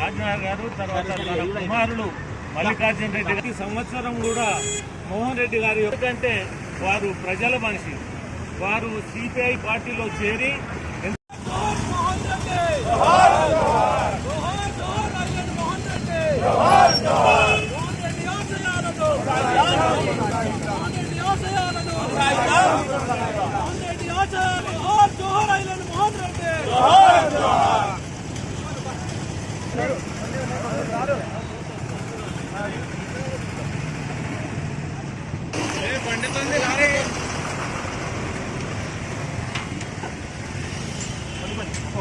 రాజ్నాథ్ గారు తర్వాత తన కుమారుడు మల్లికార్జున రెడ్డి గారు. సంవత్సరం కూడా మోహన్ రెడ్డి గారు ఎందుకంటే వారు ప్రజల మనిషి. వారు సిపిఐ పార్టీలో చేరి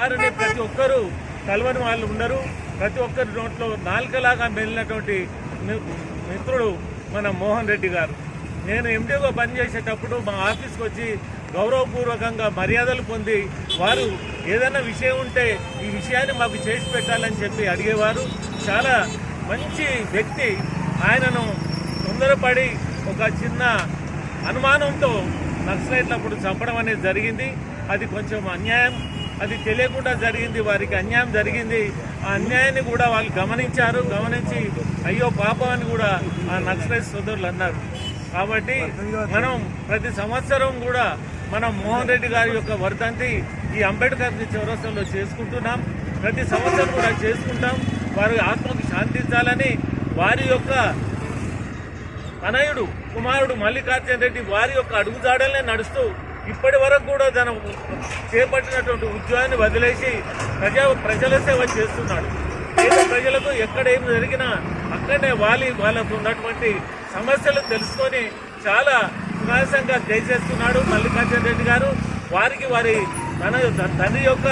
వారిని ప్రతి ఒక్కరూ కలవని వాళ్ళు ఉండరు. ప్రతి ఒక్కరి నోట్లో నాలుకలాగా మెలినటువంటి మి- మిత్రుడు మన మోహన్ రెడ్డి గారు. నేను ఎండీగా పనిచేసేటప్పుడు మా ఆఫీస్కి వచ్చి గౌరవపూర్వకంగా మర్యాదలు పొంది వారు ఏదైనా విషయం ఉంటే ఈ విషయాన్ని మాకు చేసి పెట్టాలని చెప్పి అడిగేవారు. చాలా మంచి వ్యక్తి. ఆయనను తొందరపడి ఒక చిన్న అనుమానంతో నక్సలైట్లప్పుడు చంపడం అనేది జరిగింది. అది కొంచెం అన్యాయం. అది తెలియకుండా జరిగింది వారికి అన్యాయం జరిగింది. ఆ అన్యాయాన్ని కూడా వాళ్ళు గమనించారు గమనించి అయ్యో పాపం అని కూడా ఆ నక్సలైట్ సోదరులు అన్నారు. కాబట్టి మనం ప్రతి సంవత్సరం కూడా మనం మోహన్ రెడ్డి గారి యొక్క వర్ధంతి ఈ అంబేద్కర్ చౌరస్తంలో చేసుకుంటున్నాం. ప్రతి సంవత్సరం కూడా చేసుకుంటాం. వారి ఆత్మకు శాంతించాలని వారి యొక్క తనయుడు కుమారుడు మల్లికార్జున రెడ్డి వారి యొక్క అడుగుజాడలనే నడుస్తూ ఇప్పటి వరకు కూడా తన చేపట్టినటువంటి ఉద్యోగాన్ని వదిలేసి ప్రజా ప్రజల సేవ చేస్తున్నాడు. ప్రజలకు ఎక్కడ ఏం జరిగినా అక్కడనే వాలి వాళ్ళకు ఉన్నటువంటి సమస్యలు తెలుసుకొని చాలా సునాయాసంగా దయచేస్తున్నాడు మల్లికార్జున రెడ్డి గారు. వారికి వారి తన తండ్రి యొక్క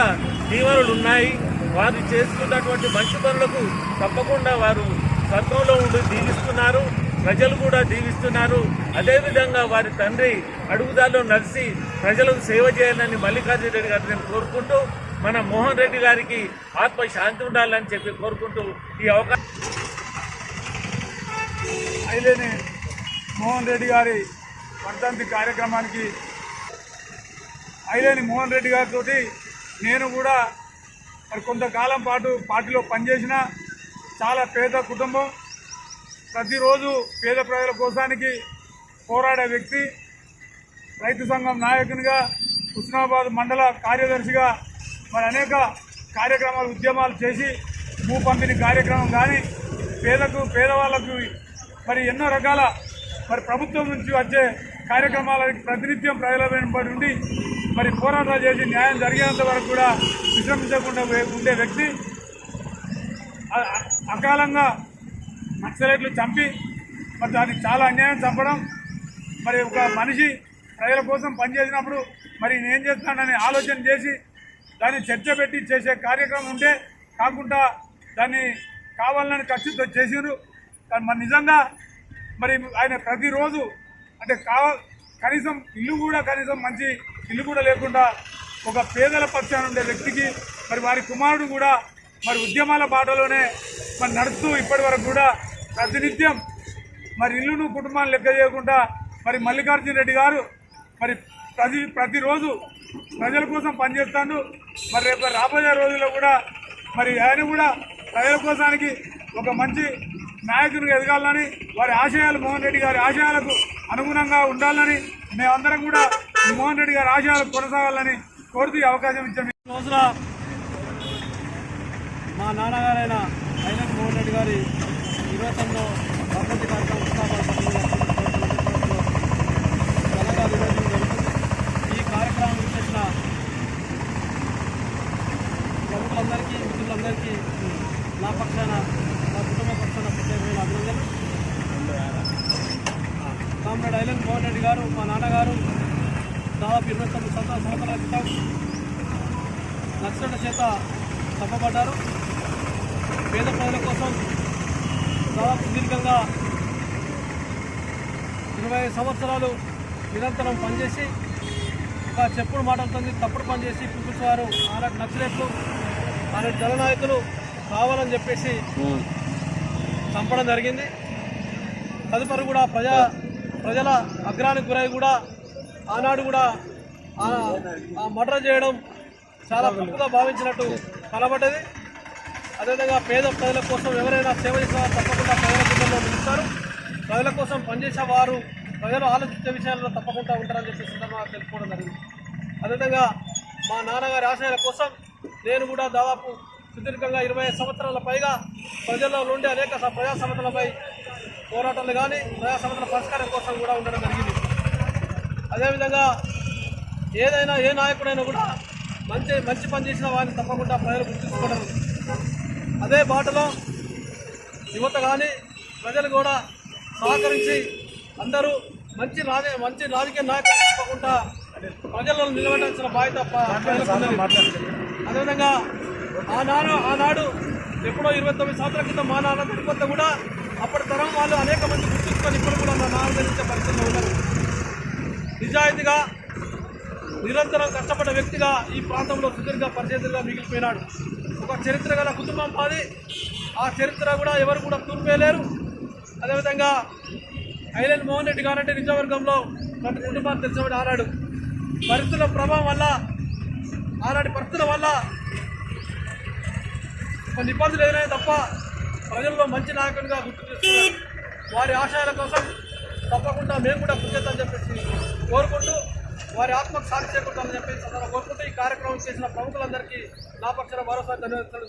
దీవెనలు ఉన్నాయి. వారు చేసుకున్నటువంటి మంచి పనులకు తప్పకుండా వారు సత్వంలో ఉండి దీవిస్తున్నారు ప్రజలు కూడా దీవిస్తున్నారు. అదేవిధంగా వారి తండ్రి అడుగుదాల్లో నడిచి ప్రజలకు సేవ చేయాలని మల్లికార్జున రెడ్డి గారిని నేను కోరుకుంటూ మన మోహన్ రెడ్డి గారికి ఆత్మ శాంతి ఉండాలని చెప్పి కోరుకుంటూ ఈ అవకాశం అయిలేని మోహన్ రెడ్డి గారి వర్ధంతి కార్యక్రమానికి అయిలేని మోహన్ రెడ్డి గారితో నేను కూడా మరి కొంతకాలం పాటు పార్టీలో పనిచేసిన చాలా పేద కుటుంబం. ప్రతిరోజు పేద ప్రజల కోసానికి పోరాడే వ్యక్తి రైతు సంఘం నాయకునిగా హుస్నాబాద్ మండల కార్యదర్శిగా మరి అనేక కార్యక్రమాలు ఉద్యమాలు చేసి భూ పంపిణీ కార్యక్రమం కానీ పేదకు పేదవాళ్ళకు మరి ఎన్నో రకాల మరి ప్రభుత్వం నుంచి వచ్చే కార్యక్రమాలకి ప్రతినిత్యం ప్రజల వెనుబడి ఉండి మరి పోరాటాలు చేసి న్యాయం జరిగేంత వరకు కూడా విశ్రమించకుండా ఉండే వ్యక్తి అకాలంగా నక్సలైట్లు చంపి మరి దానికి చాలా అన్యాయం చంపడం మరి ఒక మనిషి ప్రజల కోసం పనిచేసినప్పుడు మరి నేనేం చేస్తానని ఆలోచన చేసి దాన్ని చర్చ పెట్టి చేసే కార్యక్రమం ఉంటే కాకుండా దాన్ని కావాలని ఖర్చుతో చేసిండ్రు. మరి నిజంగా మరి ఆయన ప్రతిరోజు అంటే కావ కనీసం ఇల్లు కూడా కనీసం మంచి ఇల్లు కూడా లేకుండా ఒక పేదల పక్షాన ఉండే వ్యక్తికి మరి వారి కుమారుడు కూడా మరి ఉద్యమాల బాటలోనే మరి నడుస్తూ ఇప్పటి వరకు కూడా ప్రతినిత్యం మరి ఇల్లును కుటుంబాన్ని లెక్క చేయకుండా మరి మల్లికార్జున రెడ్డి గారు మరి ప్రతి ప్రతిరోజు ప్రజల కోసం పనిచేస్తాడు. మరి రేపు రాబోయే రోజుల్లో కూడా మరి ఆయన కూడా ప్రజల కోసానికి ఒక మంచి నాయకుడిగా ఎదగాలని వారి ఆశయాలు మోహన్ రెడ్డి గారి ఆశయాలకు అనుగుణంగా ఉండాలని మేమందరం కూడా మోహన్ రెడ్డి గారి ఆశయాలు కొనసాగాలని కోరుతూ అవకాశం ఇచ్చాము ఈ రోజున మా నాన్నగారైన ఐలన్ మోహన్ రెడ్డి గారి ఇరవై తొమ్మిదో కార్యక్రమం ఘనంగా జరుగుతుంది. ఈ కార్యక్రమం చేసిన ప్రముఖులందరికీ మిత్రులందరికీ నా పక్షాన నా కుటుంబ పక్షాన ప్రత్యేకమైన అభినందనలు. కామ్రేడ్ ఐలన్ మోహన్ రెడ్డి గారు మా నాన్నగారు దాదాపు ఇరవై తొమ్మిది సంవత్సరాల సంవత్సరాల క్రితం నక్సల చేత తప్పబడ్డారు పేద ప్రజల కోసం దాదాపు సుదీర్ఘంగా ఇరవై ఐదు సంవత్సరాలు నిరంతరం పనిచేసి ఒక చెప్పుడు మాటలతో తప్పుడు పనిచేసి పీపుల్స్ వారు ఆనాటి నక్సలెట్లు ఆనాటి జననాయకులు కావాలని చెప్పేసి చంపడం జరిగింది. తదుపరి కూడా ప్రజా ప్రజల అగ్రానికి గురై కూడా ఆనాడు కూడా ఆ మర్డర్ చేయడం చాలా తప్పుగా భావించినట్టు కనబడ్డది. అదేవిధంగా పేద ప్రజల కోసం ఎవరైనా సేవ చేసిన వారు తప్పకుండా ప్రజల గుండెల్లో నిలుస్తారు. ప్రజల కోసం పనిచేసే వారు ప్రజలు ఆలోచించే విషయాల్లో తప్పకుండా ఉంటారని చెప్పి సందర్భంగా తెలుసుకోవడం జరిగింది. అదేవిధంగా మా నాన్నగారి ఆశయాల కోసం నేను కూడా దాదాపు సుదీర్ఘంగా ఇరవై సంవత్సరాల పైగా ప్రజల్లో నుండి అనేక స- ప్రజా సమస్యలపై పోరాటాలు కానీ ప్రజా సమస్యల పరిష్కారం కోసం కూడా ఉండడం జరిగింది. అదేవిధంగా ఏదైనా ఏ నాయకుడైనా కూడా మంచి మంచి పని చేసిన వారిని తప్పకుండా ప్రజలు గుర్తుంచుకోవడం అదే బాటలో యువత కానీ ప్రజలు కూడా సహకరించి అందరూ మంచి రాజ మంచి రాజకీయ నాయకులు తప్పకుండా ప్రజల్లో నిలబడాల్సిన బాధ్యత అదేవిధంగా ఆనాడు ఆనాడు ఎప్పుడో ఇరవై తొమ్మిది సంవత్సరాల క్రితం మా నాన్న చనిపోతే కూడా అప్పటి తరం వాళ్ళు అనేక మంది గుర్తుంచుకొని ఇప్పుడు కూడా నా నాన్న ధరించే పరిస్థితిలో ఉన్నారు. నిజాయితీగా నిరంతరం కష్టపడ్డ వ్యక్తిగా ఈ ప్రాంతంలో సుదీర్ఘ పరిచయంగా మిగిలిపోయినాడు. ఒక చరిత్ర గల కుటుంబం మాది. ఆ చరిత్ర కూడా ఎవరు కూడా తూర్పేయలేరు. అదేవిధంగా ఐలెన్ మోహన్ రెడ్డి గారంటే నిజవర్గంలో ప్రతి కుటుంబాన్ని తెలిసినవాడు ఆనాడు పరిస్థితుల ప్రభావం వల్ల ఆనాటి పరిస్థితుల వల్ల కొన్ని ఇబ్బందులు ఎదురైనా తప్ప ప్రజల్లో మంచి నాయకునిగా గుర్తు చేసుకున్నారు. వారి ఆశయాల కోసం తప్పకుండా మేము కూడా కృషి చేద్దామని చెప్పేసి కోరుకుంటూ వారి ఆత్మకు సాక్షి చేకూరుతామని చెప్పేసి కోరుకుంటూ ఈ కార్యక్రమం చేసిన ప్రముఖులందరికీ నా పక్షాన మరోసారి ధన్యవాదాలు